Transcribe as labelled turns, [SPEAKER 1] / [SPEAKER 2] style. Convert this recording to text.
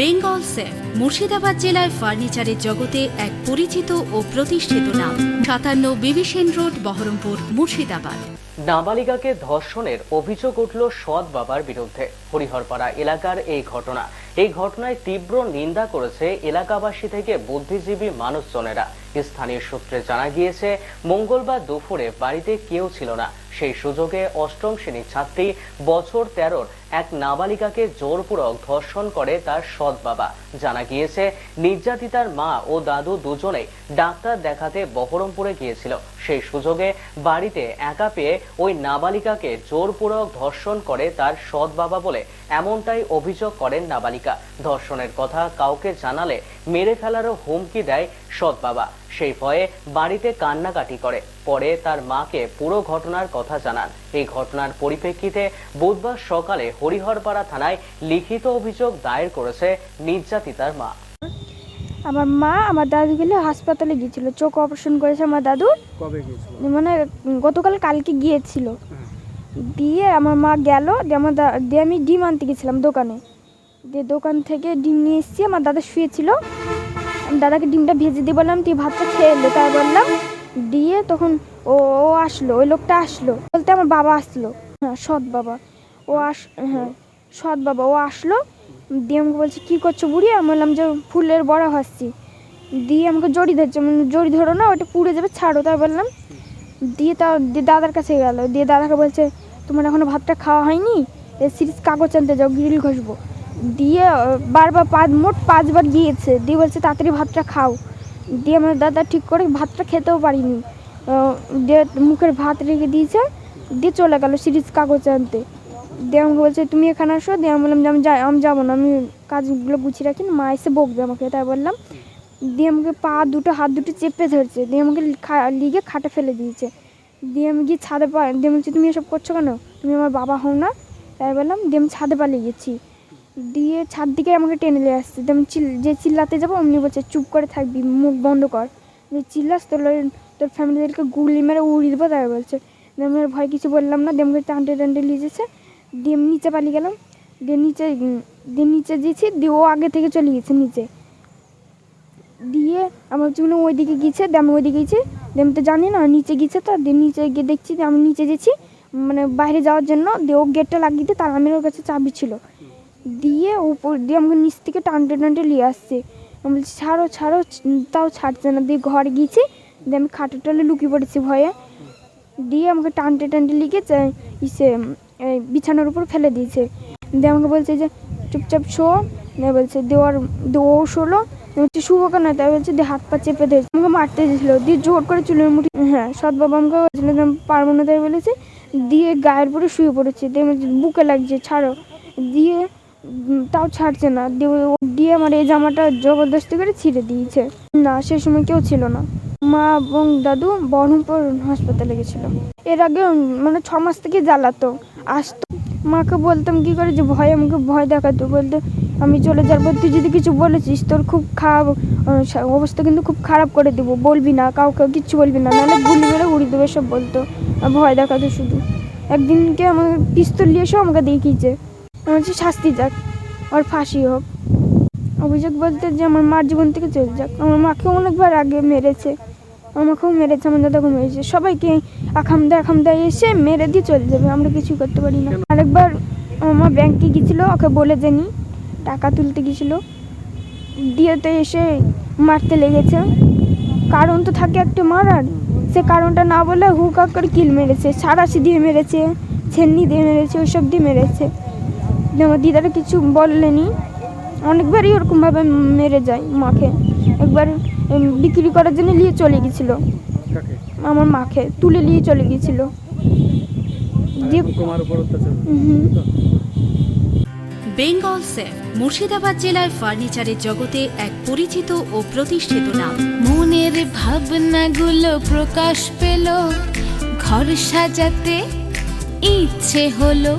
[SPEAKER 1] Bengal safe, Murshidabad জেলায় ফার্নিচারের জগতে এক পরিচিত ও প্রতিষ্ঠিত নাম। সাতান্ন বিবিসেন রোড, বহরমপুর, মুর্শিদাবাদ।
[SPEAKER 2] নাবালিকাকে ধর্ষণের অভিযোগ উঠল সৎ বাবার বিরুদ্ধে। হরিহরপাড়া এলাকার এই ঘটনা। এই ঘটনায় তীব্র নিন্দা করেছে এলাকাবাসী থেকে বুদ্ধিজীবী মানুষজনেরা। স্থানীয় সূত্রে জানা গিয়েছে, মঙ্গলবার দুপুরে বাড়িতে কেউ ছিল না। সেই সুযোগে অষ্টম শ্রেণির ছাত্রী বছর তেরোর এক নাবালিকাকে জোরপূরক ধর্ষণ করে তার সৎ বাবা। জানা গিয়েছে, নির্যাতিতার মা ও দাদু দুজনেই ডাক্তার দেখাতে বহরমপুরে গিয়েছিল। সেই সুযোগে বাড়িতে একা পেয়ে ওই নাবালিকাকে জোরপূরক ধর্ষণ করে তার সৎ বাবা বলে এমনটাই অভিযোগ করেন নাবালিকা। ধর্ষণের কথা কাউকে জানালে মেরে ফেলারও হুমকি দেয় সৎ বাবা। সেই ভয়ে বাড়িতে কান্নাকাটি করে। পরে তার মাকে পুরো ঘটনার কথা জানান। এই ঘটনার পরিপ্রেক্ষিতে বুধবার সকালে হরিহরপাড়া থানায় লিখিত অভিযোগ দায়ের করেছে নির্যাতিতার মা।
[SPEAKER 3] আমার মা আমার দাদু গেলে হাসপাতালে গিয়েছিল চোখ অপারেশন করেছে আমার দাদু।
[SPEAKER 4] কবে গিয়েছিল?
[SPEAKER 3] মানে গতকাল কালকে গিয়েছিল। দিয়ে আমার মা গেল দিয়ে আমার দিয়ে আমি ডিম আনতে গেছিলাম দোকানে। দিয়ে দোকান থেকে ডিম নিয়ে এসেছি আমার দাদা শুয়েছিল। দাদাকে ডিমটা ভেজে দিয়ে বললাম তুই ভাতটা খেয়ে এলো তাই বললাম দিয়ে তখন ও ও আসলো ওই লোকটা আসলো। বলতে আমার বাবা আসলো। হ্যাঁ সৎ বাবা। ও আস হ্যাঁ সৎ বাবা। ও আসলো দিয়ে আমাকে বলছে কী করছ বুড়ি আমি বললাম যে ফুলের বড়া হচ্ছি দিয়ে আমাকে জড়ি ধরছে বললাম, জড়ি ধরো না ওটা পুড়ে যাবে ছাড়ো তাই বললাম। দিয়ে তা দিয়ে দাদার কাছে গেল। দিয়ে দাদাকে বলছে তোমার এখনও ভাতটা খাওয়া হয়নি? এ সিরিজ কাগজ আনতে যাও গ্রিল ঘষবো। দিয়ে বারবার পাঁচ, মোট পাঁচবার গিয়েছে। দিয়ে বলছে, তাড়াতাড়ি ভাতটা খাও। দিয়ে আমার দাদা ঠিক করে ভাতটা খেতেও পারিনি। দিয়ে মুখের ভাত রেখে দিয়েছে, দিয়ে চলে গেল সিরিজ কাগজ আনতে। দিয়ে আমাকে বলছে, তুমি এখানে আসো। দিয়ে আমি বললাম যে, আমি যাই, আমি যাব না, আমি কাজগুলো গুছিয়ে রাখি মা এসে বকবে আমাকে। তাই বললাম। দিয়ে আমাকে পা দুটো, হাত দুটো চেপে ধরছে। দিয়ে আমাকে লিগে খাটে ফেলে দিয়েছে। দিয়ে আমি গিয়ে ছাদে পা, দিয়ে বলছি, তুমি এসব করছ কেন? তুমি আমার বাবা হও না? তাই বললাম, দিয়ে আমি ছাদে পালিয়ে গেছি। দিয়ে ছাদ দিকে আমাকে টেনে নিয়ে আসছে। যেমন চিল যে চিল্লাতে যাব অমনি বলছে, চুপ করে থাকবি, মুখ বন্ধ কর। যে চিল্লাস, তোর তোর ফ্যামিলিদেরকে গুলি মেরে উড়িয়ে দেবো তাই বলছে। আমি ভয় কিছু বললাম না, দিয়ে আমাকে নিয়ে যেছে। দিয়ে আমি নিচে পালিয়ে গেলাম। দিয়ে নিচে দিয়ে নিচে দিয়েছি দিয়ে ও আগে থেকে চলে গেছে নিচে। দিয়ে আমার জন্য ওইদিকে গিয়েছে দিয়ে আমি ওইদিকে গেছি। দিয়ে আমি তো জানি না, নিচে গিয়েছে তো, দিয়ে নিচে গিয়ে দেখছি আমি নিচে গেছি। মানে বাইরে যাওয়ার জন্য, দিয়ে ও গেটটা লাগিয়ে দিয়ে তার আমি ওর কাছে চাবি ছিল। দিয়ে উপর দিয়ে আমাকে নিচ থেকে টানটে টানটে নিয়ে আসছে। আমি বলছি, ছাড়ো ছাড়ো, তাও ছাড়ছে না। দিয়ে ঘরে গিয়েছি, দিয়ে আমি খাটের তলে লুকিয়ে পড়েছি ভয়ে। দিয়ে আমাকে টানটে টানটে লিখে ইসে বিছানার উপর ফেলে দিয়েছে। দিয়ে আমাকে বলছে যে, চুপচাপ শো। বলছে, দেওয়ার দিয়ে ও শোলো বলছে, শুভ কেন? তাই বলছে দিয়ে হাত পা চেপে ধরেছে। আমাকে মারতে দিয়েছিল, দিয়ে জোর করে চুলের মুঠি হ্যাঁ সৎ বাবা আমাকে বলছিল পারব না তাই বলেছে, দিয়ে গায়ের পরে শুয়ে পড়েছে। দিয়ে বুকে লাগছে, ছাড়ো। দিয়ে তাও ছাড়ছে না। দিয়ে আমার এই জামাটা জবরদস্তি করে ছিঁড়ে দিয়েছে। না, সে সময় কেউ ছিল না। মা এবং দাদু বহরমপুর হাসপাতালে গেছিল। এর আগে মানে ছ মাস থেকে জ্বালাতো। আসতো। মাকে বলতাম, কি করে যে ভয়? আমাকে ভয় দেখাতো। বলতো, আমি চলে পর তুই যদি কিছু বলেছিস, তোর খুব খারাপ অবস্থা কিন্তু খুব খারাপ করে দেবো। বলবি না, কাউকে কিচ্ছু বলবি না। নাহলে গুলি মেরে উড়িয়ে দেবে সব বলতো। ভয় দেখাতো শুধু। একদিনকে আমার পিস্তল নিয়ে এসেও আমাকে দেখিয়েছে। বলছি শাস্তি যাক, আর ফাঁসি হোক। অভিযোগ বলতে যে আমার মার জীবন থেকে চলে যাক। আমার মাকেও অনেকবার আগে মেরেছে। আমাকেও মেরেছে, আমার দাদাকেও মেরেছে। সবাইকে আখামদা আখামদা এসে মেরে দিয়ে চলে যাবে। আমরা কিছুই করতে পারি না। আরেকবার আমার ব্যাংকে গেছিল ওকে বলে জানি টাকা তুলতে গেছিল দিয়েতে এসে মারতে লেগেছে। কারণ তো থাকে একটা মারার। সে কারণটা না বলে হুক করে কিল মেরেছে। সারাশি দিয়ে মেরেছে, ছেন্নি দিয়ে মেরেছে, ওইসব দিয়ে মেরেছে। দিয়ে আমার দিদারা কিছু বললেনি অনেকবারই ওরকমভাবে মেরে যায় মাকে। একবার বিক্রি করার জন্য নিয়ে চলে গেছিল। আমার মাকে তুলে নিয়ে চলে গেছিল। হুম।
[SPEAKER 1] বেঙ্গল সেফ মুর্শিদাবাদ জেলায় ফার্নিচারের জগতে এক পরিচিত ও প্রতিষ্ঠিত নাম।
[SPEAKER 5] মনের ভাবনাগুলো প্রকাশ পেল ঘর সাজাতে ইচ্ছে হলো।